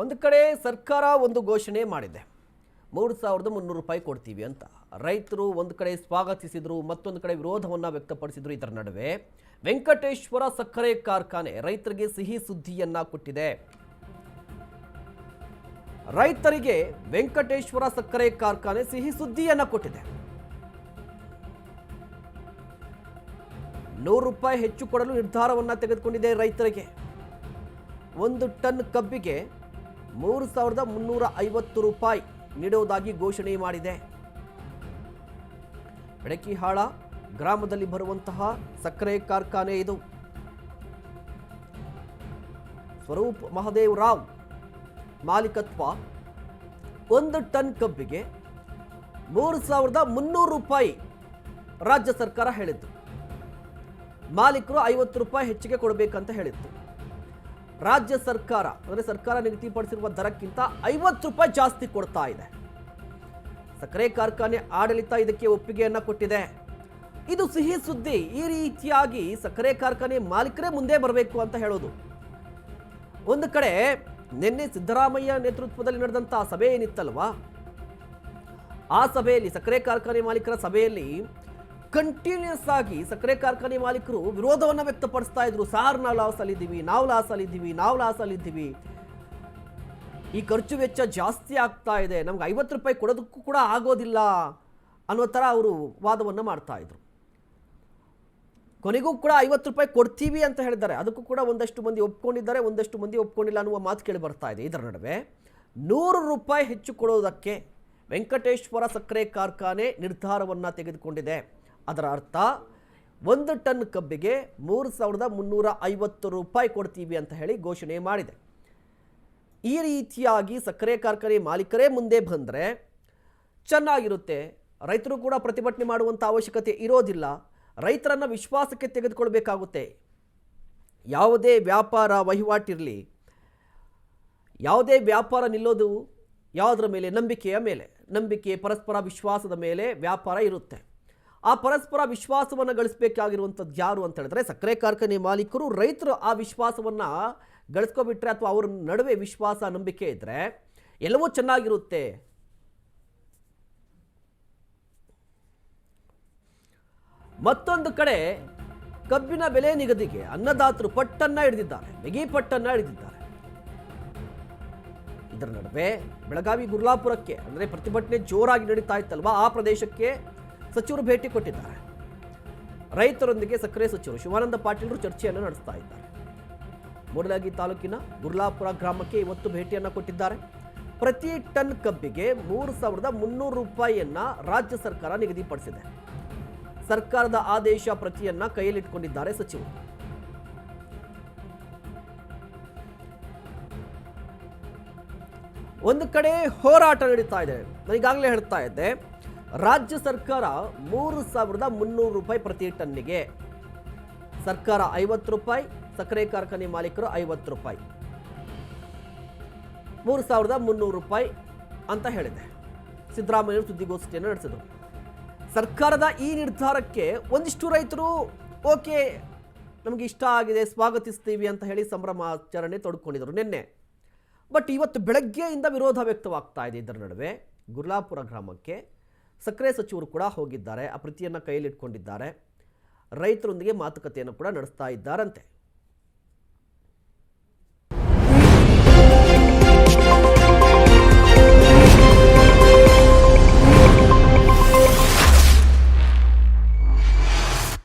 ಒಂದು ಕಡೆ ಸರ್ಕಾರ ಒಂದು ಘೋಷಣೆ ಮಾಡಿದೆ. ಮೂರು ಸಾವಿರದ ಮುನ್ನೂರು ರೂಪಾಯಿ ಕೊಡ್ತೀವಿ ಅಂತ. ರೈತರು ಒಂದು ಕಡೆ ಸ್ವಾಗತಿಸಿದರು, ಮತ್ತೊಂದು ಕಡೆ ವಿರೋಧವನ್ನು ವ್ಯಕ್ತಪಡಿಸಿದರು ಇದರ ನಡುವೆ. ವೆಂಕಟೇಶ್ವರ ಸಕ್ಕರೆ ಕಾರ್ಖಾನೆ ರೈತರಿಗೆ ಸಿಹಿ ಸುದ್ದಿಯನ್ನ ಕೊಟ್ಟಿದೆ. ರೈತರಿಗೆ ವೆಂಕಟೇಶ್ವರ ಸಕ್ಕರೆ ಕಾರ್ಖಾನೆ ಸಿಹಿ ಸುದ್ದಿಯನ್ನ ಕೊಟ್ಟಿದೆ. ನೂರು ರೂಪಾಯಿ ಹೆಚ್ಚು ಕೊಡಲು ನಿರ್ಧಾರವನ್ನು ತೆಗೆದುಕೊಂಡಿದೆ ರೈತರಿಗೆ. ಒಂದು ಟನ್ ಕಬ್ಬಿಗೆ ಮೂರು ಸಾವಿರದ ಮುನ್ನೂರ ಐವತ್ತು ರೂಪಾಯಿ ನೀಡುವುದಾಗಿ ಘೋಷಣೆ ಮಾಡಿದೆ. ಬೆಡಕಿಹಾಳ ಗ್ರಾಮದಲ್ಲಿ ಬರುವಂತಹ ಸಕ್ಕರೆ ಕಾರ್ಖಾನೆ ಇದು. ಸ್ವರೂಪ್ ಮಹದೇವ್ ರಾವ್ ಮಾಲೀಕತ್ವ ಒಂದು ಟನ್ ಕಬ್ಬಿಗೆ ಮೂರು ಸಾವಿರದ ಮುನ್ನೂರು ರೂಪಾಯಿ ರಾಜ್ಯ ಸರ್ಕಾರ ಹೇಳಿತ್ತು ಮಾಲೀಕರು ಐವತ್ತು ರೂಪಾಯಿ ಹೆಚ್ಚಿಗೆ ಕೊಡಬೇಕಂತ ಹೇಳಿತ್ತು. ರಾಜ್ಯ ಸರ್ಕಾರ, ಅಂದರೆ ಸರ್ಕಾರ ನಿಗದಿಪಡಿಸಿರುವ ದರಕ್ಕಿಂತ ಐವತ್ತು ರೂಪಾಯಿ ಜಾಸ್ತಿ ಕೊಡ್ತಾ ಇದೆ. ಸಕ್ಕರೆ ಕಾರ್ಖಾನೆ ಆಡಳಿತ ಇದಕ್ಕೆ ಒಪ್ಪಿಗೆಯನ್ನು ಕೊಟ್ಟಿದೆ. ಇದು ಸಿಹಿ ಸುದ್ದಿ. ಈ ರೀತಿಯಾಗಿ ಸಕ್ಕರೆ ಕಾರ್ಖಾನೆ ಮಾಲೀಕರೇ ಮುಂದೆ ಬರಬೇಕು ಅಂತ ಹೇಳೋದು. ಒಂದು ಕಡೆ ನಿನ್ನೆ ಸಿದ್ದರಾಮಯ್ಯ ನೇತೃತ್ವದಲ್ಲಿ ನಡೆದಂಥ ಸಭೆ ಏನಿತ್ತಲ್ವಾ? ಆ ಸಭೆಯಲ್ಲಿ, ಸಕ್ಕರೆ ಕಾರ್ಖಾನೆ ಮಾಲೀಕರ ಸಭೆಯಲ್ಲಿ ಕಂಟಿನ್ಯೂಸ್ ಆಗಿ ಸಕ್ಕರೆ ಕಾರ್ಖಾನೆ ಮಾಲೀಕರು ವಿರೋಧವನ್ನು ವ್ಯಕ್ತಪಡಿಸ್ತಾ ಇದ್ರು. ಸಾರ್, ನಾವು ಲಾಸ್ ಅಲ್ಲಿದ್ದೀವಿ ನಾವು ಲಾಸ್ ಅಲ್ಲಿದ್ದೀವಿ ನಾವು ಲಾಸ್ ಅಲ್ಲಿದ್ದೀವಿ ಈ ಖರ್ಚು ವೆಚ್ಚ ಜಾಸ್ತಿ ಆಗ್ತಾ ಇದೆ. ನಮ್ಗೆ ಐವತ್ತು ರೂಪಾಯಿ ಕೊಡೋದಕ್ಕೂ ಕೂಡ ಆಗೋದಿಲ್ಲ. ಅನ್ನೋ ಥರ ಅವರು ವಾದವನ್ನು ಮಾಡ್ತಾ ಇದ್ರು. ಕೊನೆಗೂ ಕೂಡ ಐವತ್ತು ರೂಪಾಯಿ ಕೊಡ್ತೀವಿ ಅಂತ ಹೇಳಿದ್ದಾರೆ. ಅದಕ್ಕೂ ಕೂಡ ಒಂದಷ್ಟು ಮಂದಿ ಒಪ್ಕೊಂಡಿದ್ದಾರೆ, ಒಂದಷ್ಟು ಮಂದಿ ಒಪ್ಕೊಂಡಿಲ್ಲ ಅನ್ನುವ ಮಾತು ಕೇಳಿ ಬರ್ತಾ ಇದೆ. ಇದರ ನಡುವೆ ನೂರು ರೂಪಾಯಿ ಹೆಚ್ಚು ಕೊಡೋದಕ್ಕೆ ವೆಂಕಟೇಶ್ವರ ಸಕ್ಕರೆ ಕಾರ್ಖಾನೆ ನಿರ್ಧಾರವನ್ನು ತೆಗೆದುಕೊಂಡಿದೆ. ಅದರ ಅರ್ಥ ಒಂದು ಟನ್ ಕಬ್ಬಿಗೆ ಮೂರು ಸಾವಿರದ ಮುನ್ನೂರ ಐವತ್ತು ರೂಪಾಯಿ ಕೊಡ್ತೀವಿ ಅಂತ ಹೇಳಿ ಘೋಷಣೆ ಮಾಡಿದೆ. ಈ ರೀತಿಯಾಗಿ ಸಕ್ಕರೆ ಕಾರ್ಖಾನೆ ಮಾಲೀಕರೇ ಮುಂದೆ ಬಂದರೆ ಚೆನ್ನಾಗಿರುತ್ತೆ. ರೈತರು ಕೂಡ ಪ್ರತಿಭಟನೆ ಮಾಡುವಂಥ ಅವಶ್ಯಕತೆ ಇರೋದಿಲ್ಲ. ರೈತರನ್ನು ವಿಶ್ವಾಸಕ್ಕೆ ತೆಗೆದುಕೊಳ್ಬೇಕಾಗುತ್ತೆ. ಯಾವುದೇ ವ್ಯಾಪಾರ ವಹಿವಾಟಿರಲಿ, ಯಾವುದೇ ವ್ಯಾಪಾರ ನಿಲ್ಲೋದು ಯಾವುದರ ಮೇಲೆ? ನಂಬಿಕೆಯ ಮೇಲೆ. ನಂಬಿಕೆ ಪರಸ್ಪರ ವಿಶ್ವಾಸದ ಮೇಲೆ ವ್ಯಾಪಾರ ಇರುತ್ತೆ. ಆ ಪರಸ್ಪರ ವಿಶ್ವಾಸವನ್ನು ಗಳಿಸಬೇಕಾಗಿರುವಂಥದ್ದು ಯಾರು ಅಂತ ಹೇಳಿದ್ರೆ ಸಕ್ಕರೆ ಕಾರ್ಖಾನೆ ಮಾಲೀಕರು ರೈತರು ಆ ವಿಶ್ವಾಸವನ್ನು ಗಳಿಸ್ಕೊಬಿಟ್ರೆ ಅಥವಾ ಅವ್ರ ನಡುವೆ ವಿಶ್ವಾಸ, ನಂಬಿಕೆ ಇದ್ದರೆ ಎಲ್ಲವೂ ಚೆನ್ನಾಗಿರುತ್ತೆ. ಮತ್ತೊಂದು ಕಡೆ ಕಬ್ಬಿನ ಬೆಲೆ ನಿಗದಿಗೆ ಅನ್ನದಾತರು ಪಟ್ಟನ್ನ ಹಿಡಿದಿದ್ದಾರೆ, ಬಿಗಿ ಪಟ್ಟನ್ನ ಹಿಡಿದಿದ್ದಾರೆ. ಇದರ ನಡುವೆ ಬೆಳಗಾವಿ ಗುರ್ಲಾಪುರಕ್ಕೆ ಅಂದರೆ ಪ್ರತಿಭಟನೆ ಜೋರಾಗಿ ನಡೀತಾ ಇತ್ತಲ್ವಾ? ಆ ಪ್ರದೇಶಕ್ಕೆ ಸಚಿವರು ಭೇಟಿ ಕೊಟ್ಟಿದ್ದಾರೆ. ರೈತರೊಂದಿಗೆ ಸಕ್ಕರೆ ಸಚಿವರು ಶಿವಾನಂದ ಪಾಟೀಲರು ಚರ್ಚೆಯನ್ನು ನಡೆಸ್ತಾ ಇದ್ದಾರೆ. ಮೂಡಲಗಿ ತಾಲೂಕಿನ ಗುರ್ಲಾಪುರ ಗ್ರಾಮಕ್ಕೆ ಇವತ್ತು ಭೇಟಿಯನ್ನು ಕೊಟ್ಟಿದ್ದಾರೆ. ಪ್ರತಿ ಟನ್ ಕಬ್ಬಿಗೆ ಮೂರು ಸಾವಿರದ ಮುನ್ನೂರು ರೂಪಾಯಿಯನ್ನ ರಾಜ್ಯ ಸರ್ಕಾರ ನಿಗದಿಪಡಿಸಿದೆ. ಸರ್ಕಾರದ ಆದೇಶ ಪ್ರತಿಯನ್ನ ಕೈಯಲ್ಲಿಟ್ಟುಕೊಂಡಿದ್ದಾರೆ ಸಚಿವರು. ಒಂದು ಕಡೆ ಹೋರಾಟ ನಡೀತಾ ಇದೆ. ನಾನು ಈಗಾಗಲೇ ಹೇಳ್ತಾ ಇದ್ದೆ. ರಾಜ್ಯ ಸರ್ಕಾರ ಮೂರು ಸಾವಿರದ ಮುನ್ನೂರು ರೂಪಾಯಿ ಪ್ರತಿ ಟನ್ನಿಗೆ. ಸರ್ಕಾರ ಐವತ್ತು ರೂಪಾಯಿ, ಸಕ್ಕರೆ ಕಾರ್ಖಾನೆ ಮಾಲೀಕರು ಐವತ್ತು ರೂಪಾಯಿ. ಮೂರು ಸಾವಿರದ ಮುನ್ನೂರು ರೂಪಾಯಿ ಅಂತ ಹೇಳಿದೆ. ಸಿದ್ದರಾಮಯ್ಯ ಸುದ್ದಿಗೋಷ್ಠಿಯನ್ನು ನಡೆಸಿದರು. ಸರ್ಕಾರದ ಈ ನಿರ್ಧಾರಕ್ಕೆ ಒಂದಿಷ್ಟು ರೈತರು, ಓಕೆ, ನಮಗೆ ಇಷ್ಟ ಆಗಿದೆ, ಸ್ವಾಗತಿಸ್ತೀವಿ ಅಂತ ಹೇಳಿ ಸಂಭ್ರಮಾಚರಣೆ ತೊಡ್ಕೊಂಡಿದ್ರು ನಿನ್ನೆ. ಬಟ್ ಇವತ್ತು ಬೆಳಗ್ಗೆಯಿಂದ ವಿರೋಧ ವ್ಯಕ್ತವಾಗ್ತಾ ಇದೆ. ಇದರ ನಡುವೆ ಗುರ್ಲಾಪುರ ಗ್ರಾಮಕ್ಕೆ ಸಕ್ಕರೆ ಸಚಿವರು ಕೂಡ ಹೋಗಿದ್ದಾರೆ ಆ ಪ್ರತಿಯನ್ನು ಕೈಯಲ್ಲಿಟ್ಕೊಂಡಿದ್ದಾರೆ. ರೈತರೊಂದಿಗೆ ಮಾತುಕತೆಯನ್ನು ಕೂಡ ನಡೆಸ್ತಾ ಇದ್ದಾರಂತೆ.